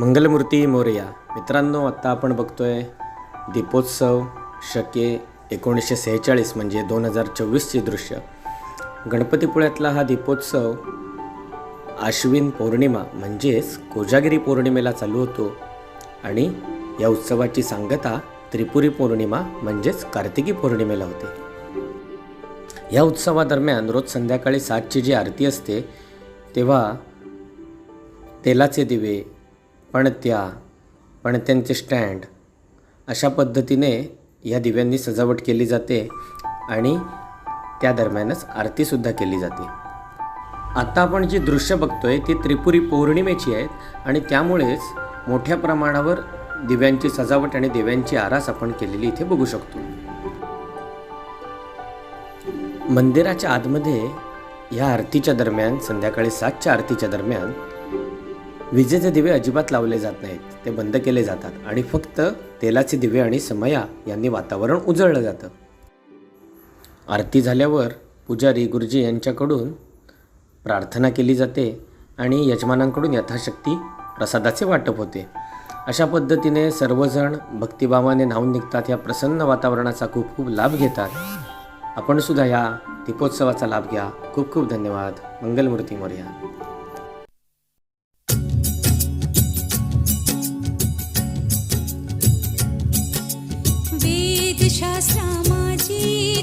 मंगलमूर्ती मोरया. मित्रांनो आत्ता आपण बघतोय दीपोत्सव शके एकोणीसशे सेहेचाळीस म्हणजे दोन हजार चोवीसचे दृश्य. गणपतीपुळ्यातला हा दीपोत्सव आश्विन पौर्णिमा म्हणजेच कोजागिरी पौर्णिमेला चालू होतो आणि या उत्सवाची सांगता त्रिपुरी पौर्णिमा म्हणजेच कार्तिकी पौर्णिमेला होते. या उत्सवादरम्यान रोज संध्याकाळी सातची जी आरती असते तेव्हा तेलाचे दिवे पणत्या पणत्यांचे स्टँड. अशा पद्धतीने या दिव्यांनी सजावट केली जाते आणि त्या दरम्यानच आरतीसुद्धा केली जाते. आता आपण जी दृश्य बघतोय ती त्रिपुरी पौर्णिमेची आहेत आणि त्यामुळेच मोठ्या प्रमाणावर दिव्यांची सजावट आणि दिव्यांची आरास आपण केलेली इथे बघू शकतो. मंदिराच्या आतमध्ये ह्या आरतीच्या दरम्यान संध्याकाळी सातच्या आरतीच्या दरम्यान विजेचे दिवे अजिबात लावले जात नाहीत. ते बंद केले जातात आणि फक्त तेलाचे दिवे आणि समया यांनी वातावरण उजळलं जातं. आरती झाल्यावर पुजारी गुरुजी यांच्याकडून प्रार्थना केली जाते आणि यजमानांकडून यथाशक्ती प्रसादाचे वाटप होते. अशा पद्धतीने सर्वजण भक्तिभावाने न्हावून निघतात. या प्रसन्न वातावरणाचा खूप खूप लाभ घेतात. आपण सुद्धा या दीपोत्सवाचा लाभ घ्या. खूप खूप धन्यवाद. मंगलमूर्ती मोर्या. वेदशास्त्रा माझी